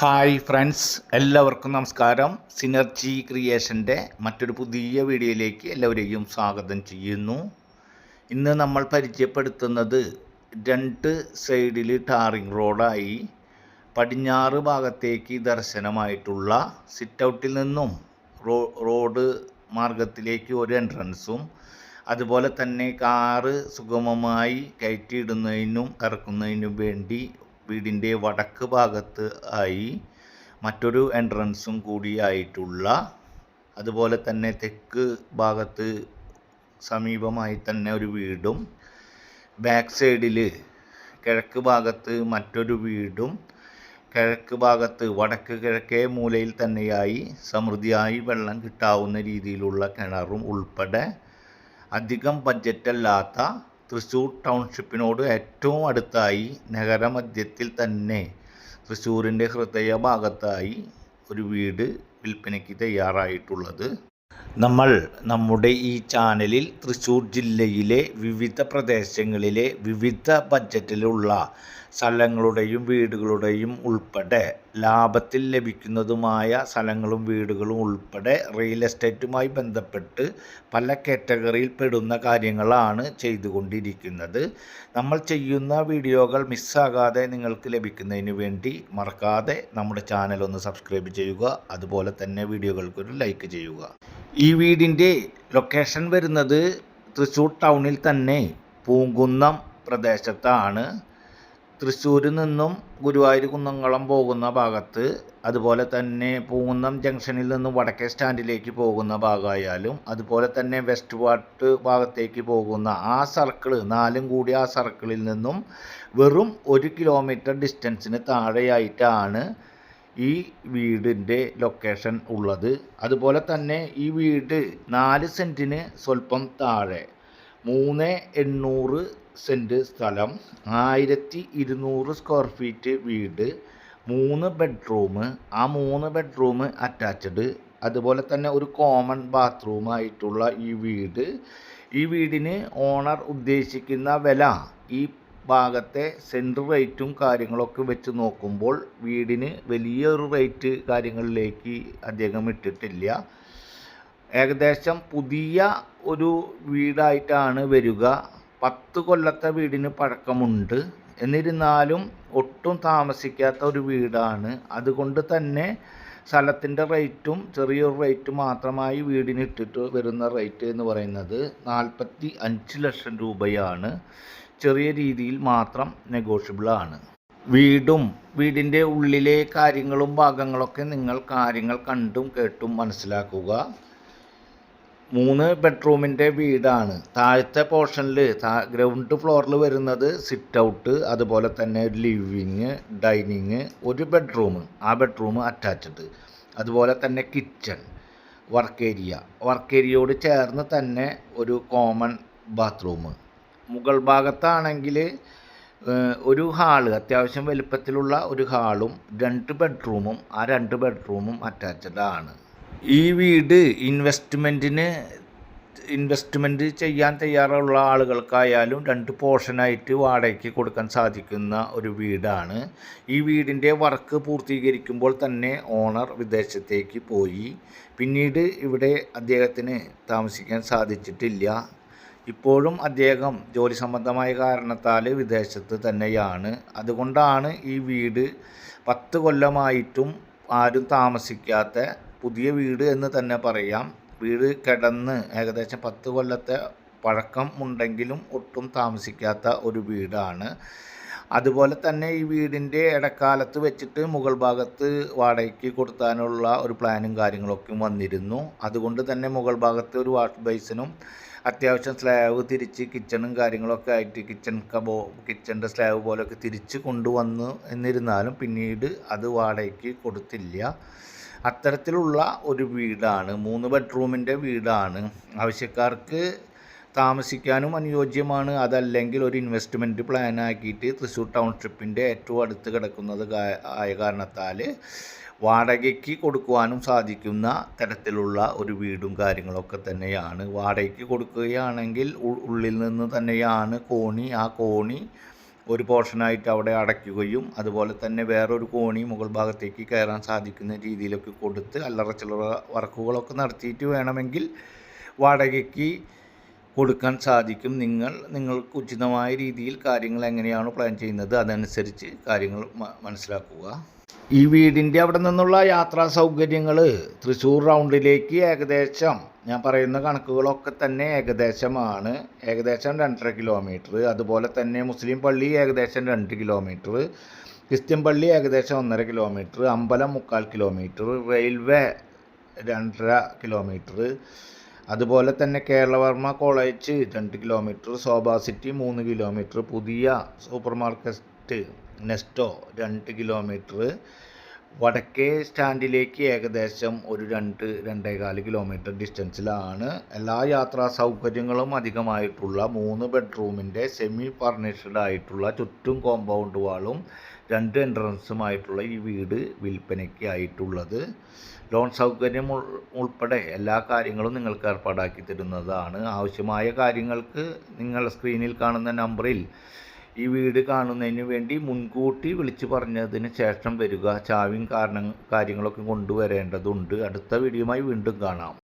Hi friends എല്ലാവർക്കും നമസ്കാരം. Synergy ക്രിയേഷന്റെ മറ്റൊരു പുതിയ വീഡിയോയിലേക്ക് എല്ലാവരെയും സ്വാഗതം ചെയ്യുന്നു. ഇന്ന് നമ്മൾ പരിചയപ്പെടുത്തുന്നത് രണ്ട് സൈഡിൽ ടാറിംഗ് റോഡായി പടിഞ്ഞാറ് ഭാഗത്തേക്ക് ദർശനമായിട്ടുള്ള സിറ്റ് ഔട്ടിൽ നിന്നും റോഡ് മാർഗത്തിലേക്ക് ഒരു എൻട്രൻസും അതുപോലെ തന്നെ കാറ് സുഗമമായി കയറ്റിയിടുന്നതിനും ഇറക്കുന്നതിനും വേണ്ടി വീടിന്റെ വടക്ക് ഭാഗത്ത് ആയി മറ്റൊരു എൻട്രൻസും കൂടിയായിട്ടുള്ള അതുപോലെ തന്നെ തെക്ക് ഭാഗത്ത് സമീപമായി തന്നെ ഒരു വീടും ബാക്ക് സൈഡിൽ കിഴക്ക് ഭാഗത്ത് മറ്റൊരു വീടും കിഴക്ക് ഭാഗത്ത് വടക്ക് കിഴക്കേ മൂലയിൽ തന്നെയായി സമൃദ്ധിയായി വെള്ളം കിട്ടാവുന്ന രീതിയിലുള്ള കിണറും ഉൾപ്പെടെ അധികം ബഡ്ജറ്റല്ലാത്ത തൃശ്ശൂർ ടൗൺഷിപ്പിനോട് ഏറ്റവും അടുത്തായി നഗരമധ്യത്തിൽ തന്നെ തൃശ്ശൂരിന്റെ ഹൃദയഭാഗത്തായി ഒരു വീട് വിൽപ്പനയ്ക്ക് തയ്യാറായിട്ടുള്ളത്. നമ്മൾ നമ്മുടെ ഈ ചാനലിൽ തൃശ്ശൂർ ജില്ലയിലെ വിവിധ പ്രദേശങ്ങളിലെ വിവിധ ബഡ്ജറ്റിലുള്ള സ്ഥലങ്ങളുടെയും വീടുകളുടെയും ഉൾപ്പെടെ ലാഭത്തിൽ ലഭിക്കുന്നതുമായ സ്ഥലങ്ങളും വീടുകളും ഉൾപ്പെടെ റിയൽ എസ്റ്റേറ്റുമായി ബന്ധപ്പെട്ട് പല കാറ്റഗറിയിൽ പെടുന്ന കാര്യങ്ങളാണ് ചെയ്തുകൊണ്ടിരിക്കുന്നത്. നമ്മൾ ചെയ്യുന്ന വീഡിയോകൾ മിസ്സാകാതെ നിങ്ങൾക്ക് ലഭിക്കുന്നതിന് വേണ്ടി മറക്കാതെ നമ്മുടെ ചാനൽ ഒന്ന് സബ്സ്ക്രൈബ് ചെയ്യുക. അതുപോലെ തന്നെ വീഡിയോകൾക്കൊരു ലൈക്ക് ചെയ്യുക. ഈ വീടിന്റെ ലൊക്കേഷൻ വരുന്നത് തൃശ്ശൂർ ടൗണിൽ തന്നെ പൂങ്കുന്നം പ്രദേശത്താണ്. തൃശ്ശൂരിൽ നിന്നും ഗുരുവായൂർ കുന്നംകുളം പോകുന്ന ഭാഗത്ത് അതുപോലെ തന്നെ പൂങ്കുന്നം ജംഗ്ഷനിൽ നിന്നും വടക്കേ സ്റ്റാൻഡിലേക്ക് പോകുന്ന ഭാഗമായാലും അതുപോലെ തന്നെ വെസ്റ്റ് വാട്ട് ഭാഗത്തേക്ക് പോകുന്ന ആ സർക്കിൾ നാലും കൂടി ആ സർക്കിളിൽ നിന്നും വെറും ഒരു കിലോമീറ്റർ ഡിസ്റ്റൻസിന് താഴെയായിട്ടാണ് ഈ വീടിന്റെ ലൊക്കേഷൻ ഉള്ളത്. അതുപോലെ തന്നെ ഈ വീട് നാല് സെന്റിന് സ്വല്പം താഴെ. മൂന്ന് എണ്ണൂറ് സെന്റ് സ്ഥലം. ആയിരത്തി ഇരുന്നൂറ് സ്ക്വയർ ഫീറ്റ് വീട്. മൂന്ന് ബെഡ്റൂം ആ മൂന്ന് ബെഡ്റൂം അറ്റാച്ച്ഡ് അതുപോലെ തന്നെ ഒരു കോമൺ ബാത്റൂം ആയിട്ടുള്ള ഈ വീട്. ഈ വീടിന് ഓണർ ഉദ്ദേശിക്കുന്ന വില ഈ ഭാഗത്തെ സെന്റർ റേറ്റും കാര്യങ്ങളൊക്കെ വെച്ച് നോക്കുമ്പോൾ വീടിന് വലിയൊരു റേറ്റ് കാര്യങ്ങളിലേക്ക് അദ്ദേഹം ഇട്ടിട്ടില്ല. ഏകദേശം പുതിയ ഒരു വീടായിട്ടാണ് വരിക. പത്ത് കൊല്ലത്തെ വീടിന് പഴക്കമുണ്ട്. എന്നിരുന്നാലും ഒട്ടും താമസിക്കാത്ത ഒരു വീടാണ്. അതുകൊണ്ട് തന്നെ സ്ഥലത്തിന്റെ റേറ്റും ചെറിയൊരു റേറ്റ് മാത്രമായി വീടിന് ഇട്ടിട്ട് വരുന്ന റേറ്റ് എന്ന് പറയുന്നത് നാൽപ്പത്തി അഞ്ച് ലക്ഷം രൂപയാണ്. ചെറിയ രീതിയിൽ മാത്രം നെഗോഷ്യബിൾ ആണ്. വീടും വീടിന്റെ ഉള്ളിലെ കാര്യങ്ങളും ഭാഗങ്ങളൊക്കെ നിങ്ങൾ കാര്യങ്ങൾ കണ്ടും കേട്ടും മനസ്സിലാക്കുക. മൂന്ന് ബെഡ്റൂമിന്റെ വീടാണ്. താഴത്തെ പോർഷനിൽ ഗ്രൗണ്ട് ഫ്ലോറിൽ വരുന്നത് സിറ്റ് ഔട്ട് അതുപോലെ തന്നെ ലിവിങ് ഡൈനിങ് ഒരു ബെഡ്റൂം ആ ബെഡ്റൂം അറ്റാച്ച്ഡ് അതുപോലെ തന്നെ കിച്ചൺ വർക്ക് ഏരിയ വർക്ക് ഏരിയയോട് ചേർന്ന് തന്നെ ഒരു കോമൺ ബാത്റൂം മുകൾ ഭാഗത്താണെങ്കിൽ ഒരു ഹാൾ അത്യാവശ്യം വലുപ്പത്തിലുള്ള ഒരു ഹാളും രണ്ട് ബെഡ്റൂമും ആ രണ്ട് ബെഡ്റൂമും അറ്റാച്ച്ഡ് ആണ് ഈ വീട് ഇൻവെസ്റ്റ്മെന്റിന് ഇൻവെസ്റ്റ്മെന്റ് ചെയ്യാൻ തയ്യാറുള്ള ആളുകൾക്കായാലും രണ്ട് പോർഷനായിട്ട് വാടകയ്ക്ക് കൊടുക്കാൻ സാധിക്കുന്ന ഒരു വീടാണ്. ഈ വീടിന്റെ വർക്ക് പൂർത്തീകരിക്കുമ്പോൾ തന്നെ ഓണർ വിദേശത്തേക്ക് പോയി. പിന്നീട് ഇവിടെ അദ്ദേഹത്തിന് താമസിക്കാൻ സാധിച്ചിട്ടില്ല. ഇപ്പോഴും അദ്ദേഹം ജോലി സംബന്ധമായ കാരണത്താൽ വിദേശത്ത് തന്നെയാണ്. അതുകൊണ്ടാണ് ഈ വീട് പത്ത് കൊല്ലമായിട്ടും ആരും താമസിക്കാത്ത പുതിയ വീട് എന്ന് തന്നെ പറയാം. വീട് കിടന്ന് ഏകദേശം പത്ത് കൊല്ലത്തെ പഴക്കം ഉണ്ടെങ്കിലും ഒട്ടും താമസിക്കാത്ത ഒരു വീടാണ്. അതുപോലെ തന്നെ ഈ വീടിന്റെ ഇടക്കാലത്ത് വെച്ചിട്ട് മുകൾ ഭാഗത്ത് വാടകയ്ക്ക് കൊടുക്കാനുള്ള ഒരു പ്ലാനും കാര്യങ്ങളൊക്കെ വന്നിരുന്നു. അതുകൊണ്ട് തന്നെ മുകൾ ഭാഗത്ത് ഒരു വാഷ് ബേസിനും അത്യാവശ്യം സ്ലാബ് തിരിച്ച് കിച്ചണും കാര്യങ്ങളൊക്കെ ആയിട്ട് കിച്ചൺ കബോ കിച്ചന്റെ സ്ലാബ് പോലെയൊക്കെ തിരിച്ച് കൊണ്ടുവന്നു എന്നിരുന്നാലും പിന്നീട് അത് വാടകയ്ക്ക് കൊടുത്തില്ല. അത്തരത്തിലുള്ള ഒരു വീടാണ് മൂന്ന് ബെഡ്റൂമിന്റെ വീടാണ്. ആവശ്യക്കാർക്ക് താമസിക്കാനും അനുയോജ്യമാണ്. അതല്ലെങ്കിൽ ഒരു ഇൻവെസ്റ്റ്മെന്റ് പ്ലാൻ ആക്കിയിട്ട് തൃശ്ശൂർ ടൗൺഷിപ്പിന്റെ ഏറ്റവും അടുത്ത് കിടക്കുന്നത് ആയ കാരണത്താൽ വാടകയ്ക്ക് കൊടുക്കുവാനും സാധിക്കുന്ന തരത്തിലുള്ള ഒരു വീടും കാര്യങ്ങളൊക്കെ തന്നെയാണ്. വാടകയ്ക്ക് കൊടുക്കുകയാണെങ്കിൽ ഉള്ളിൽ നിന്ന് തന്നെയാണ് കോണി ആ കോണി ഒരു പോർഷനായിട്ട് അവിടെ അടയ്ക്കുകയും അതുപോലെ തന്നെ വേറൊരു കോണി മുകൾ ഭാഗത്തേക്ക് കയറാൻ സാധിക്കുന്ന രീതിയിലൊക്കെ കൊടുത്ത് അല്ലറ ചില്ലറ വർക്കുകളൊക്കെ നടത്തിയിട്ട് വേണമെങ്കിൽ വാടകയ്ക്ക് കൊടുക്കാൻ സാധിക്കും. നിങ്ങൾ നിങ്ങൾക്ക് ഉചിതമായ രീതിയിൽ കാര്യങ്ങൾ എങ്ങനെയാണ് പ്ലാൻ ചെയ്യുന്നത് അതനുസരിച്ച് കാര്യങ്ങൾ മനസ്സിലാക്കുക. ഈ വീടിന്റെ അവിടെ നിന്നുള്ള യാത്രാ സൗകര്യങ്ങൾ തൃശ്ശൂർ റൗണ്ടിലേക്ക് ഏകദേശം ഞാൻ പറയുന്ന കണക്കുകളൊക്കെ തന്നെ ഏകദേശമാണ്. ഏകദേശം രണ്ടര കിലോമീറ്റർ. അതുപോലെ തന്നെ മുസ്ലിം പള്ളി ഏകദേശം രണ്ട് കിലോമീറ്റർ. ക്രിസ്ത്യൻ പള്ളി ഏകദേശം ഒന്നര കിലോമീറ്റർ. അമ്പലം മുക്കാൽ കിലോമീറ്റർ. റെയിൽവേ രണ്ടര കിലോമീറ്റർ. അതുപോലെ തന്നെ കേരളവർമ്മ കോളേജ് രണ്ട് കിലോമീറ്റർ. ശോഭാ സിറ്റി മൂന്ന് കിലോമീറ്റർ. പുതിയ സൂപ്പർ മാർക്കറ്റ് നെസ്റ്റോ രണ്ട് കിലോമീറ്റർ. വടക്കേ സ്റ്റാൻഡിലേക്ക് ഏകദേശം ഒരു രണ്ട് രണ്ടേകാൽ കിലോമീറ്റർ ഡിസ്റ്റൻസിലാണ് എല്ലാ യാത്രാ സൗകര്യങ്ങളും അധികമായിട്ടുള്ള മൂന്ന് ബെഡ്റൂമിന്റെ സെമി ഫർണിഷ്ഡ് ആയിട്ടുള്ള ചുറ്റും കോമ്പൗണ്ട് വാളും രണ്ട് എൻട്രൻസുമായിട്ടുള്ള ഈ വീട് വിൽപ്പനയ്ക്ക് ആയിട്ടുള്ളത്. ലോൺ സൗകര്യം ഉൾപ്പെടെ എല്ലാ കാര്യങ്ങളും നിങ്ങൾക്ക് ഏർപ്പാടാക്കി തരുന്നതാണ്. ആവശ്യമായ കാര്യങ്ങൾക്ക് നിങ്ങൾ സ്ക്രീനിൽ കാണുന്ന നമ്പറിൽ ഈ വീട് കാണുന്നതിന് വേണ്ടി മുൻകൂട്ടി വിളിച്ചു പറഞ്ഞതിന് ശേഷം വരിക. ചാവിയും കാരണം കാര്യങ്ങളൊക്കെ കൊണ്ടുവരേണ്ടതുണ്ട്. അടുത്ത വീഡിയോയുമായി വീണ്ടും കാണാം.